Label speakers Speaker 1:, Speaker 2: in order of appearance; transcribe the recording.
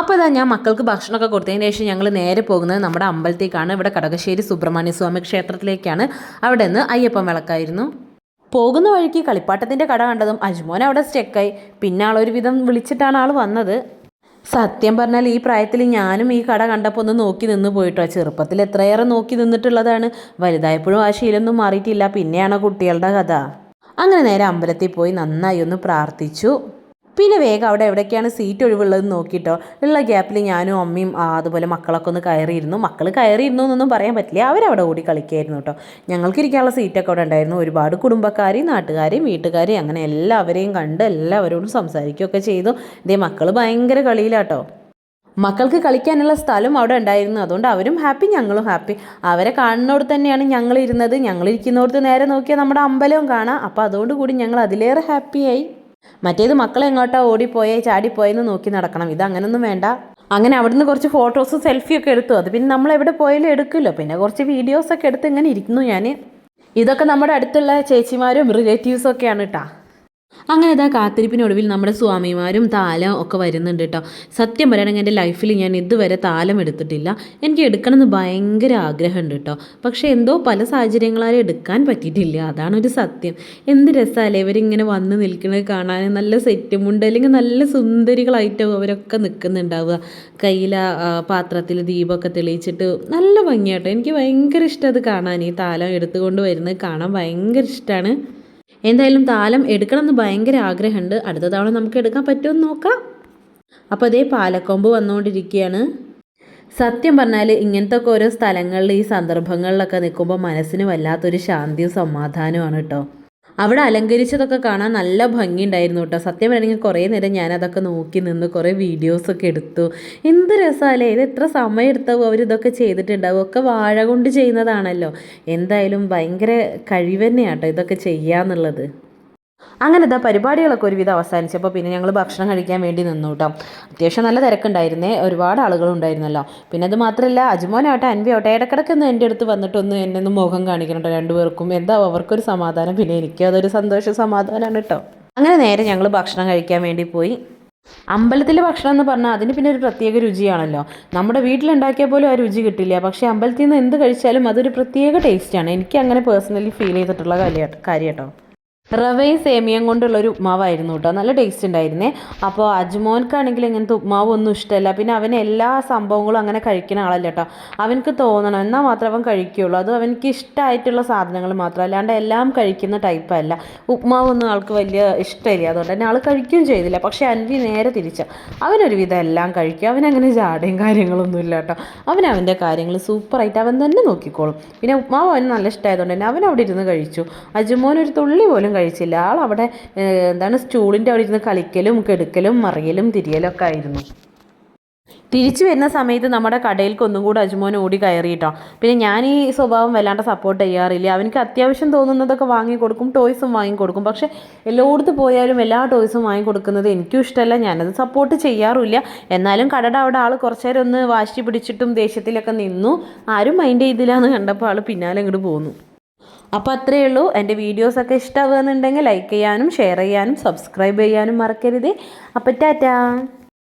Speaker 1: അപ്പോൾ ഇതാ ഞാൻ മക്കൾക്ക് ഭക്ഷണമൊക്കെ കൊടുത്തതിന് ശേഷം ഞങ്ങൾ നേരെ പോകുന്നത് നമ്മുടെ അമ്പലത്തേക്കാണ്. ഇവിടെ കടകശ്ശേരി സുബ്രഹ്മണ്യ സ്വാമി ക്ഷേത്രത്തിലേക്കാണ്. അവിടെ നിന്ന് അയ്യപ്പൻ വിളക്കായിരുന്നു. പോകുന്ന വഴിക്ക് കളിപ്പാട്ടത്തിന്റെ കട കണ്ടതും അജ്മോൻ അവിടെ സ്റ്റെക്കായി പിന്നെ ആളൊരു വിധം വിളിച്ചിട്ടാണ് ആൾ വന്നത്. സത്യം പറഞ്ഞാൽ ഈ പ്രായത്തിൽ ഞാനും ഈ കട കണ്ടപ്പോൾ ഒന്ന് നോക്കി നിന്ന് പോയിട്ടോ. ചെറുപ്പത്തിൽ എത്രയേറെ നോക്കി നിന്നിട്ടുള്ളതാണ്. വലുതായപ്പോഴും ആ ശീലൊന്നും മാറിയിട്ടില്ല. പിന്നെയാണോ കുട്ടികളുടെ കഥ. അങ്ങനെ നേരെ അമ്പലത്തിൽ പോയി നന്നായി ഒന്ന് പ്രാർത്ഥിച്ചു. പിന്നെ വേഗം അവിടെ എവിടെയൊക്കെയാണ് സീറ്റ് ഒഴിവുള്ളതെന്ന് നോക്കിയിട്ടോ ഉള്ള ഗ്യാപ്പിൽ ഞാനും അമ്മയും അതുപോലെ മക്കളൊക്കെ ഒന്ന് കയറിയിരുന്നു. മക്കൾ കയറിയിരുന്നു എന്നൊന്നും പറയാൻ പറ്റില്ല. അവരവിടെ ഓടി കളിക്കായിരുന്നു കേട്ടോ. ഞങ്ങൾക്ക് ഇരിക്കാനുള്ള സീറ്റൊക്കെ അവിടെ ഉണ്ടായിരുന്നു. ഒരുപാട് കുടുംബക്കാരെയും നാട്ടുകാരെയും വീട്ടുകാരെയും അങ്ങനെ എല്ലാവരെയും കണ്ട് എല്ലാവരോടും സംസാരിക്കുകയൊക്കെ ചെയ്തു. ഇതേ മക്കൾ ഭയങ്കര കളിയിലാട്ടോ. മക്കൾക്ക് കളിക്കാനുള്ള സ്ഥലം അവിടെ ഉണ്ടായിരുന്നു. അതുകൊണ്ട് അവരും ഹാപ്പി ഞങ്ങളും ഹാപ്പി അവരെ കാണുന്നോട് തന്നെയാണ് ഞങ്ങൾ ഇരുന്നത്. ഞങ്ങൾ ഇരിക്കുന്നിടത്ത് നേരെ നോക്കിയാൽ നമ്മുടെ അമ്പലവും കാണാം. അപ്പോൾ അതുകൊണ്ട് കൂടി ഞങ്ങൾ അതിലേറെ ഹാപ്പിയായി മറ്റേത് മക്കൾ എങ്ങോട്ടാ ഓടിപ്പോയേ ചാടിപ്പോയെന്ന് നോക്കി നടക്കണം. ഇത് അങ്ങനൊന്നും വേണ്ട. അങ്ങനെ അവിടുന്ന് കുറച്ച് ഫോട്ടോസും സെൽഫിയൊക്കെ എടുത്തു. അത് പിന്നെ നമ്മൾ എവിടെ പോയാലും എടുക്കുമല്ലോ പിന്നെ കുറച്ച് വീഡിയോസൊക്കെ എടുത്ത് ഇങ്ങനെ ഇരിക്കുന്നു ഞാൻ ഇതൊക്കെ നമ്മുടെ അടുത്തുള്ള ചേച്ചിമാരും റിലേറ്റീവ്സും ഒക്കെയാണ് കേട്ടോ അങ്ങനെ ഇതാ കാത്തിരിപ്പിനൊടുവിൽ നമ്മുടെ സ്വാമിമാരും താലം ഒക്കെ വരുന്നുണ്ട് കേട്ടോ സത്യം പറയുകയാണെങ്കിൽ എന്റെ ലൈഫിൽ ഞാൻ ഇതുവരെ താലം എടുത്തിട്ടില്ല. എനിക്ക് എടുക്കണമെന്ന് ഭയങ്കര ആഗ്രഹമുണ്ട് കേട്ടോ പക്ഷേ എന്തോ പല സാഹചര്യങ്ങളാലും എടുക്കാൻ പറ്റിയിട്ടില്ല. അതാണ് ഒരു സത്യം. എന്ത് രസമല്ലേ ഇവരിങ്ങനെ വന്ന് നിൽക്കുന്നത് കാണാൻ. നല്ല സെറ്റും ഉണ്ട് അല്ലെങ്കിൽ നല്ല സുന്ദരികളായിട്ട് അവരൊക്കെ നിൽക്കുന്നുണ്ടാവുക. കയ്യിൽ പാത്രത്തിൽ ദീപമൊക്കെ തെളിയിച്ചിട്ട് നല്ല ഭംഗിയാട്ടോ എനിക്ക് ഭയങ്കര ഇഷ്ടം അത് കാണാൻ. ഈ താലം എടുത്തുകൊണ്ട് വരുന്നത് കാണാൻ ഭയങ്കര ഇഷ്ടമാണ് എന്തായാലും താലം എടുക്കണം എന്ന് ഭയങ്കര ആഗ്രഹമുണ്ട്. അടുത്ത തവണ നമുക്ക് എടുക്കാൻ പറ്റുമെന്ന് നോക്കാം. അപ്പോൾ അതേ പാലക്കൊമ്പ് വന്നുകൊണ്ടിരിക്കുകയാണ്. സത്യം പറഞ്ഞാൽ ഇങ്ങനത്തെ ഓരോ സ്ഥലങ്ങളിൽ ഈ സന്ദർഭങ്ങളിലൊക്കെ നിൽക്കുമ്പോൾ മനസ്സിന് വല്ലാത്തൊരു ശാന്തിയും സമാധാനവുമാണ് കേട്ടോ. അവിടെ അലങ്കരിച്ചതൊക്കെ കാണാൻ നല്ല ഭംഗിയുണ്ടായിരുന്നു കേട്ടോ. സത്യം പറയുകയാണെങ്കിൽ കുറേ നേരം ഞാനതൊക്കെ നോക്കി നിന്ന് കുറേ വീഡിയോസൊക്കെ എടുത്തു. എന്ത് രസമല്ലേ ഇത് എത്ര സമയം എടുത്താവും അവരിതൊക്കെ ചെയ്തിട്ടുണ്ടാവും? ഒക്കെ വാഴ കൊണ്ട് ചെയ്യുന്നതാണല്ലോ. എന്തായാലും ഭയങ്കര കഴിവ് തന്നെയാട്ടോ ഇതൊക്കെ ചെയ്യാന്നുള്ളത്. അങ്ങനെ ഇതാ പരിപാടികളൊക്കെ ഒരുവിധം അവസാനിച്ചപ്പോൾ പിന്നെ ഞങ്ങൾ ഭക്ഷണം കഴിക്കാൻ വേണ്ടി നിന്നു കേട്ടോ അത്യാവശ്യം നല്ല തിരക്കുണ്ടായിരുന്നേ ഒരുപാട് ആളുകളുണ്ടായിരുന്നല്ലോ. പിന്നെ അത് മാത്രമല്ല അജ്മോനാവട്ടെ അൻവിയാവട്ടെ ഇടക്കിടക്ക് ഒന്ന് എന്റെ അടുത്ത് വന്നിട്ടൊന്ന് എന്നെ ഒന്ന് മുഖം കാണിക്കണം കേട്ടോ രണ്ടുപേർക്കും. എന്താ അവർക്കൊരു സമാധാനം. പിന്നെ എനിക്കും അതൊരു സന്തോഷ സമാധാനമാണ് കേട്ടോ അങ്ങനെ നേരെ ഞങ്ങൾ ഭക്ഷണം കഴിക്കാൻ വേണ്ടി പോയി. അമ്പലത്തിലെ ഭക്ഷണം എന്ന് പറഞ്ഞാൽ അതിന് പിന്നെ ഒരു പ്രത്യേക രുചിയാണല്ലോ. നമ്മുടെ വീട്ടിലുണ്ടാക്കിയാൽ പോലും ആ രുചി കിട്ടില്ല. പക്ഷേ അമ്പലത്തിൽ നിന്ന് എന്ത് കഴിച്ചാലും അതൊരു പ്രത്യേക ടേസ്റ്റാണ് എനിക്ക് അങ്ങനെ പേഴ്സണലി ഫീൽ ചെയ്തിട്ടുള്ള കാര്യം കാര്യം കേട്ടോ റവയും സേമിയയും കൊണ്ടുള്ള ഒരു ഉപ്മാവായിരുന്നു കേട്ടോ. നല്ല ടേസ്റ്റ് ഉണ്ടായിരുന്നേ. അപ്പോൾ അജ്മോൻക്കാണെങ്കിൽ ഇങ്ങനത്തെ ഉപ്മാവ് ഒന്നും ഇഷ്ടമല്ല പിന്നെ അവൻ എല്ലാ സംഭവങ്ങളും അങ്ങനെ കഴിക്കുന്ന ആളല്ല കേട്ടോ. അവനക്ക് തോന്നണം എന്നാൽ മാത്രം അവൻ കഴിക്കുകയുള്ളൂ അതും അവനക്ക് ഇഷ്ടമായിട്ടുള്ള സാധനങ്ങൾ മാത്രം. അല്ലാണ്ട് എല്ലാം കഴിക്കുന്ന ടൈപ്പല്ല ഉപ്മാവൊന്നും ആൾക്ക് വലിയ ഇഷ്ടമില്ല. അതുകൊണ്ട് തന്നെ ആൾ കഴിക്കുകയും ചെയ്തില്ല. പക്ഷേ അൻവി നേരെ തിരിച്ച അവനൊരുവിധം എല്ലാം കഴിക്കും. അവനങ്ങനെ ജാടയും കാര്യങ്ങളൊന്നും ഇല്ല കേട്ടോ. അവൻ കാര്യങ്ങൾ സൂപ്പറായിട്ട് അവൻ തന്നെ നോക്കിക്കോളും. പിന്നെ ഉപ്മാവ് അവന് നല്ല ഇഷ്ടമായതുകൊണ്ട് തന്നെ അവൻ അവിടെ ഇരുന്ന് കഴിച്ചു. അജുമോൻ ഒരു തുള്ളി പോലും കഴിച്ചില്ല. ആൾ അവിടെ എന്താണ് സ്റ്റൂളിന്റെ അവിടെ ഇരുന്ന് കളിക്കലും കെടുക്കലും മറിയലും തിരിയലൊക്കെ ആയിരുന്നു. തിരിച്ചു വരുന്ന സമയത്ത് നമ്മുടെ കടയിലേക്ക് ഒന്നും കൂടെ അജുമോൻ ഓടി കയറിയിട്ടോ. പിന്നെ ഞാൻ ഈ സ്വഭാവം വല്ലാണ്ട് സപ്പോർട്ട് ചെയ്യാറില്ല. അവനക്ക് അത്യാവശ്യം തോന്നുന്നതൊക്കെ വാങ്ങി കൊടുക്കും ടോയ്സും വാങ്ങി കൊടുക്കും. പക്ഷെ എല്ലായിടത്ത് പോയാലും എല്ലാ ടോയ്സും വാങ്ങി കൊടുക്കുന്നത് എനിക്കും ഇഷ്ടമല്ല. ഞാനത് സപ്പോർട്ട് ചെയ്യാറില്ല. എന്നാലും കടയുടെ അവിടെ ആൾ കുറച്ചു നേരം ഒന്ന് വാശി പിടിച്ചിട്ടും ദേഷ്യത്തിലൊക്കെ നിന്നു. ആരും മൈൻഡ് ചെയ്തില്ല എന്ന് കണ്ടപ്പോൾ ആൾ പിന്നാലെ ഇങ്ങോട്ട് പോന്നു. അപ്പോൾ അത്രയേ ഉള്ളൂ. എന്റെ വീഡിയോസൊക്കെ ഇഷ്ടമാവുകയെന്നുണ്ടെങ്കിൽ ലൈക്ക് ചെയ്യാനും ഷെയർ ചെയ്യാനും സബ്സ്ക്രൈബ് ചെയ്യാനും മറക്കരുത്. അപ്പോൾ ടാറ്റാ.